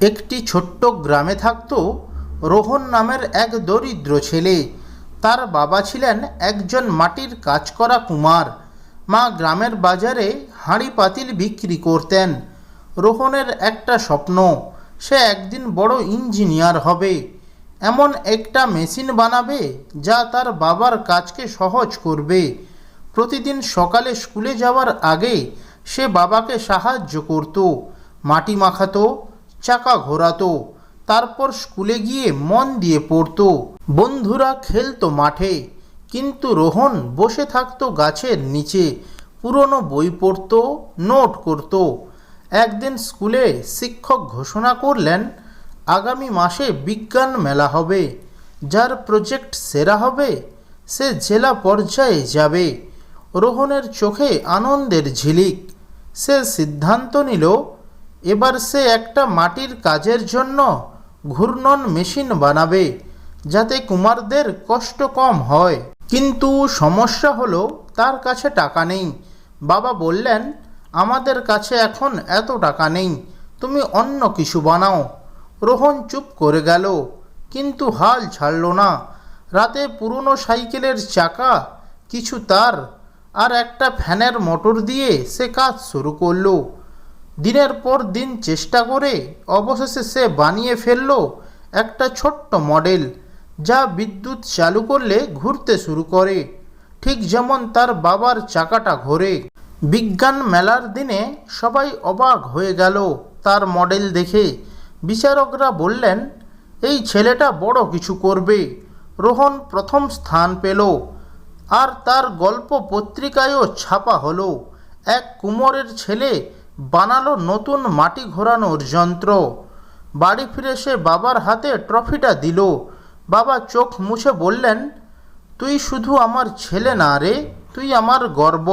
একটি ছোট্ট গ্রামে থাকত রোহন নামের এক দরিদ্র ছেলে। তার বাবা ছিলেন একজন মাটির কাজ করা কুমার। মা গ্রামের বাজারে হাঁড়ি পাতিল বিক্রি করতেন। রোহনের একটা স্বপ্ন, সে একদিন বড় ইঞ্জিনিয়ার হবে। এমন একটা মেশিন বানাবে যা তার বাবার কাজকে সহজ করবে। প্রতিদিন সকালে স্কুলে যাওয়ার আগে সে বাবাকে সাহায্য করত, মাটি মাখাতো চাকা ঘোরাতো, তারপর স্কুলে গিয়ে মন দিয়ে পড়তো। বন্ধুরা খেলতো মাঠে, কিন্তু রোহন বসে থাকতো গাছের নিচে। পুরনো বই পড়তো, নোট করত। একদিন স্কুলে শিক্ষক ঘোষণা করলেন, আগামী মাসে বিজ্ঞান মেলা হবে। যার প্রজেক্ট সেরা হবে, সে জেলা পর্যায়ে যাবে। রোহনের চোখে আনন্দের ঝিলিক। সে সিদ্ধান্ত নিল এবার সে একটা মাটির কাজের জন্য ঘূর্ণন মেশিন বানাবে, যাতে কুমারদের কষ্ট কম হয়। কিন্তু সমস্যা হলো, তার কাছে টাকা নেই। বাবা বললেন, আমাদের কাছে এখন এত টাকা নেই, তুমি অন্য কিছু বানাও। রোহন চুপ করে গেল, কিন্তু হাল ছাড়ল না। রাতে পুরনো সাইকেলের চাকা, কিছু তার আর একটা ফ্যানের মোটর দিয়ে সে কাজ শুরু করল। দিনের পর দিন চেষ্টা করে অবশেষে সে বানিয়ে ফেলল একটা ছোট্ট মডেল যা বিদ্যুৎ চালু করলে ঘুরতে শুরু করে। ঠিক যেমন তার বাবার চাকাটা ঘোরে। বিজ্ঞান মেলার দিনে সবাই অবাক হয়ে গেল তার মডেল দেখে। বিচারকরা বললেন, এই ছেলেটা বড় কিছু করবে। রোহন প্রথম স্থান পেল। আর তার গল্প পত্রিকায়ও ছাপা হলো। এক কুমোরের ছেলে বানালো নতুন মাটি ঘোরানোর যন্ত্র। বাড়ি ফিরে সে বাবার হাতে ট্রফিটা দিল। বাবা চোখ মুছে বললেন, তুই শুধু আমার ছেলে না রে, তুই আমার গর্ব।